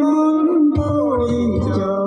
문보이죠.